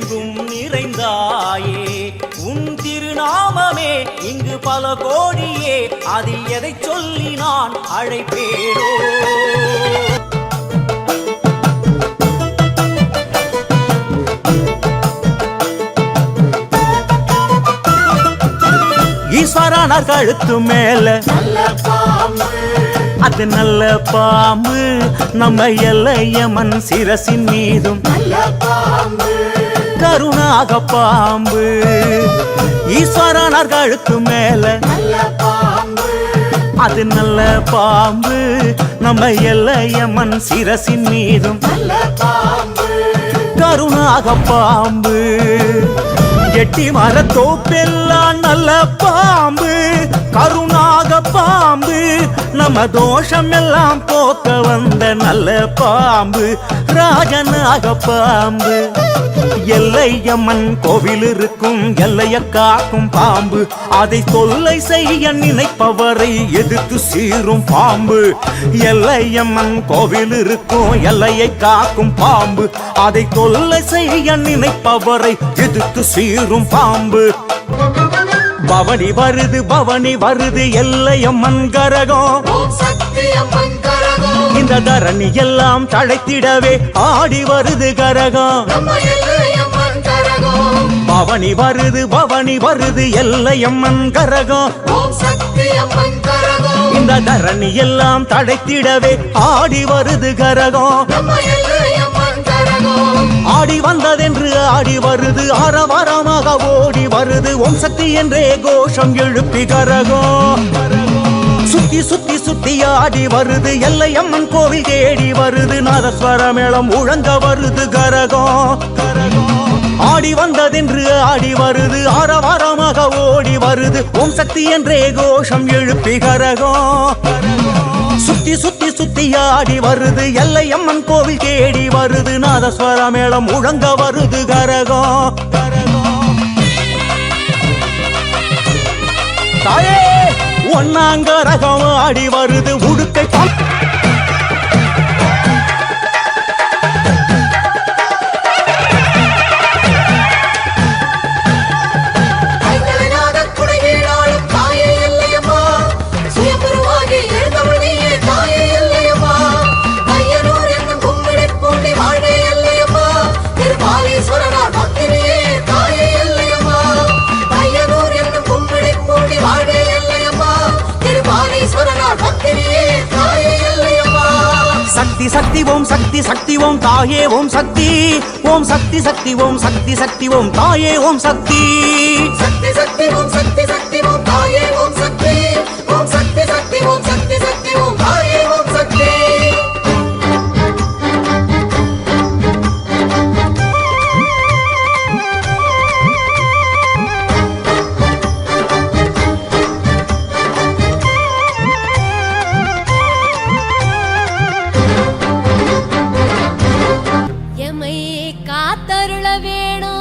எங்கும் நிறைந்தாயே. உன் திருநாமமே இங்கு பல கோடியே. அதில் எதை சொல்லி நான் அழைப்பேனோ? ஈஸ்வரானார் கழுத்து மேல அது நல்ல பாம்பு. நம்ம எல்லையமன் சிரசின் மீதும் நல்ல பாம்பு. கருணாக பாம்பு. ஈஸ்வரனார் கழுத்து மேல அது நல்ல பாம்பு. நம்ம எல்லையம்மன் சிரசின் மீதும் கருணாக பாம்பு. எட்டி மரத்தோப்பெல்லாம் நல்ல பாம்பு. கருணாக பாம்பு. நம்ம தோஷம் எல்லாம் போக்க வந்த நல்ல பாம்பு. ராஜனாக பாம்பு. எல்லையம்மன் கோவில் இருக்கும் எல்லைய காக்கும் பாம்பு. அதை தொல்லை செய்ய நினைப்பவரை எதிர்த்து சீரும் பாம்பு. எல்லையம்மன் கோவில் இருக்கும் எல்லையை காக்கும் பாம்பு. அதை தொல்லை செய்ய நினைப்பவரை எதிர்த்து சீரும் பாம்பு. பவனி வருது பவனி வருது எல்லையம்மன் கரகம். இந்த தரணி எல்லாம் தழைத்திடவே ஆடி வருது கரகம். பவனி வருது பவனி வருது எல்லையம்மன் கரகம். இந்த தரணி எல்லாம் தழைத்திடவே ஆடி வருது கரகம். ஆடி வந்ததென்று ஆடி வருது ஆரவாரமாக ஓடி வருது. ஓம் சக்தி என்றே கோஷம் எழுப்பி கரகம். சுத்தி சுத்தி சுத்தி ஆடி வருது எல்லையம்மன் கோவில் தேடி வருது. நாதஸ்வர மேளம் உழங்க வருது கரகம். ஆடி வந்ததென்று ஆடி வருது ஆரவாரமாக ஓடி வருது. ஓம் சக்தி என்றே கோஷம் எழுப்பி கரகம். சுத்தி ஆடி வருது எல்லையம்மன் கோவில் தேடி வருது நாதஸ்வர மேளம் முழங்க வருது கரகம். தாயே ஒன்னாங்க ரகம் ஆடி வருது உடுக்கை சக்தி ஓம் சக்தி சக்தி ஓம் தாயே ஓம் சக்தி. ஓம் சக்தி சக்தி ஓம் சக்தி சக்தி ஓம் தாயே ஓம் சக்தி. சக்தி சக்தி ஓம் சக்தி சக்தி ஓம் தாயே ஓம் சக்தி. ஓம் சக்தி சக்தி ஓம் വേണോ?